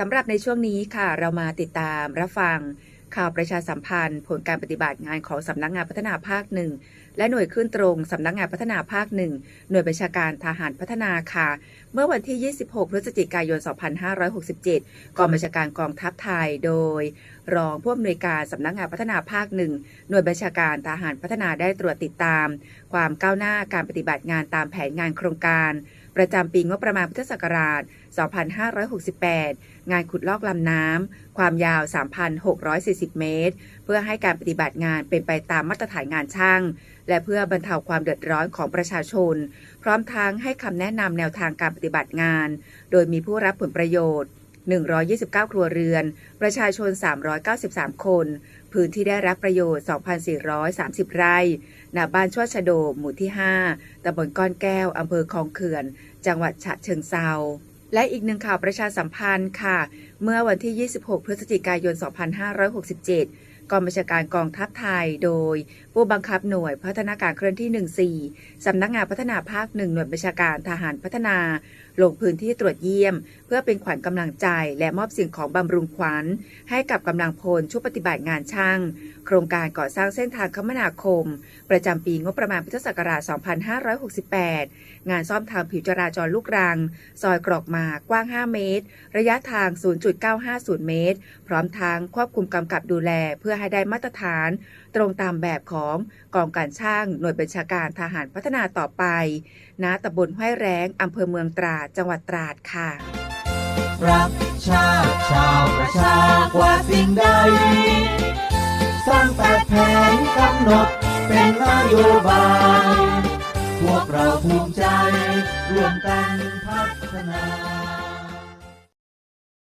สำหรับในช่วงนี้ค่ะเรามาติดตามรับฟังข่าวประชาสัมพันธ์ ผลการปฏิบัติงานของสำนักงานพัฒนาภาคหนึ่งและหน่วยขึ้นตรงสำนักงานพัฒนาภาคหนึ่งหน่วยบัญชาการทหารพัฒนาค่ะ เมื่อวันที่ 26 พฤศจิกายน 2567 กองบัญชาการกองทัพไทย โดย รองผู้อำนวยการสำนักงานพัฒนาภาคหนึ่งหน่วยบัญชาการทหารพัฒนาได้ตรวจติดตาม ความก้าวหน้าการปฏิบัติงานตามแผนงานโครงการ ประจำปีงบประมาณพุทธศักราช 2568 งานขุดลอกลำน้ำ ความยาว 3,640 เมตร เพื่อให้การปฏิบัติงานเป็นไปตามมาตรฐานงานช่าง และเพื่อบรรเทาความเดือดร้อนของประชาชน พร้อมทั้งให้คำแนะนำแนวทางการปฏิบัติงาน โดยมีผู้รับผลประโยชน์ 129 ครัวเรือน ประชาชน 393 คน พื้นที่ได้รับประโยชน์ 2,430 ไร่ณบ้านชวดชโดหมู่ที่ 5ตำบลก้อนแก้ว อำเภอคลองเขื่อน จังหวัดฉะเชิงเซาและอีกหนึ่งข่าวประชาสัมพันธ์ค่ะ เมื่อวันที่ 26 พฤศจิกายน 2567 กองบัญชาการกองทัพไทย โดย ผู้บังคับหน่วยพัฒนาการเคลื่อนที่ 14 สำนักงานพัฒนาภาคหนึ่งหน่วยบัญชาการทหารพัฒนา ลงพื้นที่ตรวจเยี่ยม เพื่อเป็นขวัญกำลังใจ และมอบสิ่งของบำรุงขวัญ ให้กับกำลังพลชุดปฏิบัติงานช่าง โครงการก่อสร้างเส้นทางคมนาคม ประจำปีงบประมาณพุทธศักราช 2568 งานซ่อมทางผิวจราจรลูกรัง ซอยกรอกมากกว้าง 5 เมตร ระยะทาง 0.950 เมตร พร้อมทางควบคุมกำกับดูแลเพื่ออให้ได้มาตรฐาน ตรงตามแบบของกองการช่างหน่วยบัญชาการทหารพัฒนาต่อไปณนะตำบลห้วยแรงอำเภอเมืองตราดจังหวัดตราดค่ะ รักชาติชาวประชากว่าสิ่งใด สร้างแปดแผนกำหนดเป็นนโยบาย พวกเราภูมิใจ ร่วมกันพัฒนา